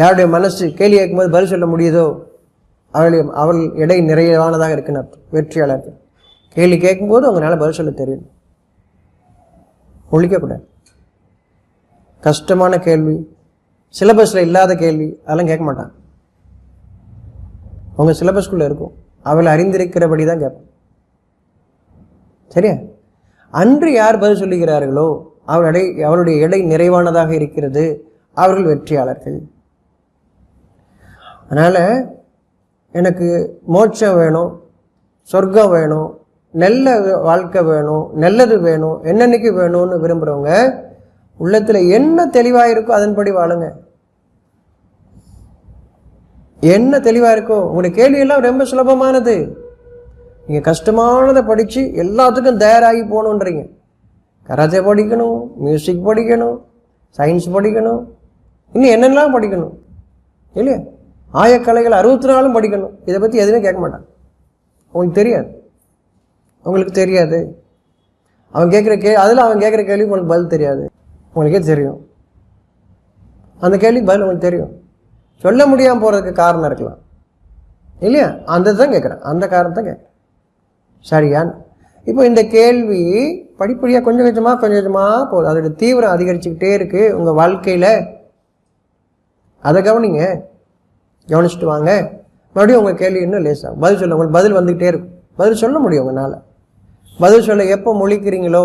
யாருடைய மனசு கேள்வி கேட்கும்போது பதில் சொல்ல முடியுதோ அவளுடைய அவள் எடை நிறைவானதாக இருக்குன்னு அர்த்தம் வெற்றியாளர்கள். கேள்வி கேட்கும்போது உங்களால் பதில் சொல்ல தெரியும். ஒழிக்கக்கூடாது கஷ்டமான கேள்வி சிலபஸில் இல்லாத கேள்வி அதெல்லாம் கேட்க மாட்டான். உங்கள் சிலபஸ்குள்ளே இருக்கும். அவள் அறிந்திருக்கிறபடி தான் கேட்பான். சரியா? அன்று யார் பதில் சொல்லுகிறார்களோ அவள் எடை அவளுடைய எடை நிறைவானதாக இருக்கிறது. அவர்கள் வெற்றியாளர்கள். அதனால் எனக்கு மோட்சம் வேணும் சொர்க்கம் வேணும் நல்ல வாழ்க்கை வேணும் நல்லது வேணும் என்னென்னைக்கு வேணும்னு விரும்புகிறவங்க உள்ளத்தில் என்ன தெளிவாக இருக்கோ அதன்படி வாழுங்க. என்ன தெளிவாக இருக்கோ உங்களுடைய கேள்வியெல்லாம் ரொம்ப சுலபமானது. நீங்கள் கஷ்டமானதை படித்து எல்லாத்துக்கும் தயாராகி போகணுன்றீங்க. கராத்தே படிக்கணும் மியூசிக் படிக்கணும் சயின்ஸ் படிக்கணும் இன்னும் என்னென்னலாம் படிக்கணும் இல்லையா? ஆயக்கலைகள் அறுபத்தி நாலும் படிக்கணும். இதை பற்றி எதுவுமே கேட்க மாட்டான். உங்களுக்கு தெரியாது. உங்களுக்கு தெரியாது. அவன் கேட்குற கே அதில் அவன் கேட்குற கேள்வி உங்களுக்கு பதில் தெரியாது. உங்களுக்கே தெரியும். அந்த கேள்விக்கு பதில் உங்களுக்கு தெரியும். சொல்ல முடியாமல் போகிறதுக்கு காரணம் இருக்கலாம். இல்லையா? அந்த தான் கேட்குறேன். அந்த காரணத்தை கேட்குறேன். சரியா? இப்போ இந்த கேள்வி படிப்படியாக கொஞ்சம் கொஞ்சமாக கொஞ்சம் கொஞ்சமாக போகுது. அதோட தீவிரம் அதிகரிச்சுக்கிட்டே இருக்குது உங்கள் வாழ்க்கையில். அதை கவனிங்க. கவனிச்சுட்டு வாங்க. மறுபடியும் உங்கள் கேள்வி இன்னும் லேசாகும் பதில் சொல்ல உங்களுக்கு பதில் வந்துக்கிட்டே இருக்கும். பதில் சொல்ல முடியும் உங்களால். பதில் சொல்ல எப்போ முழிக்கிறீங்களோ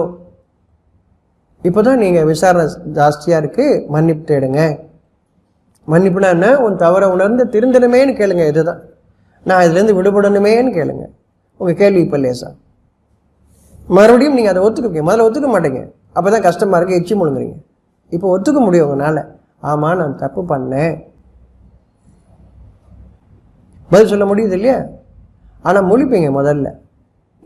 இப்போ தான் நீங்கள் விசாரணை ஜாஸ்தியாக இருக்குது மன்னிப்பு தேடுங்க. மன்னிப்புனா என்ன? உன் தவறை உணர்ந்து திருந்தணுமேன்னு கேளுங்க. இதுதான். நான் இதுலேருந்து விடுபடணுமேன்னு கேளுங்க. உங்கள் கேள்வி இப்போ லேசா. மறுபடியும் நீங்கள் அதை ஒத்துக்குவீங்க முதல்ல ஒத்துக்க மாட்டீங்க. அப்போ தான் கஷ்டமாக இருக்கு. எச்சி முழுங்குறீங்க. இப்போ ஒத்துக்க முடியும் உங்களால். ஆமாம் நான் தப்பு பண்ணேன். பதில் சொல்ல முடியுது இல்லையா? ஆனால் முழிப்பீங்க முதல்ல.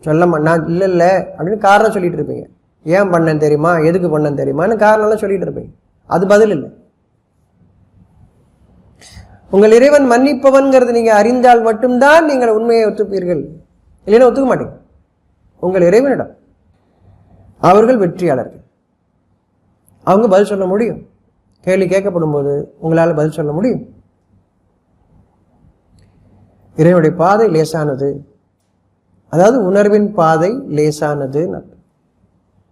சொல்ல நான் இல்லை இல்லை அப்படின்னு காரணம் சொல்லிட்டு இருப்பீங்க. ஏன் பண்ணேன் தெரியுமா? எதுக்கு பண்ணேன் தெரியுமான்னு காரணம்லாம் சொல்லிட்டு இருப்பீங்க. அது பதில் இல்லை. உங்கள் இறைவன் மன்னிப்பவன்கிறது நீங்கள் அறிந்தால் மட்டும்தான் நீங்கள் உண்மையை ஒத்துப்பீர்கள். இல்லைன்னா ஒத்துக்க மாட்டீங்க. உங்கள் இறைவனிடம். அவர்கள் வெற்றியாளர்கள். அவங்க பதில் சொல்ல முடியும். கேள்வி கேட்கப்படும் போது உங்களால் பதில் சொல்ல முடியும். இறைவனுடைய பாதை லேசானது. அதாவது உணர்வின் பாதை லேசானது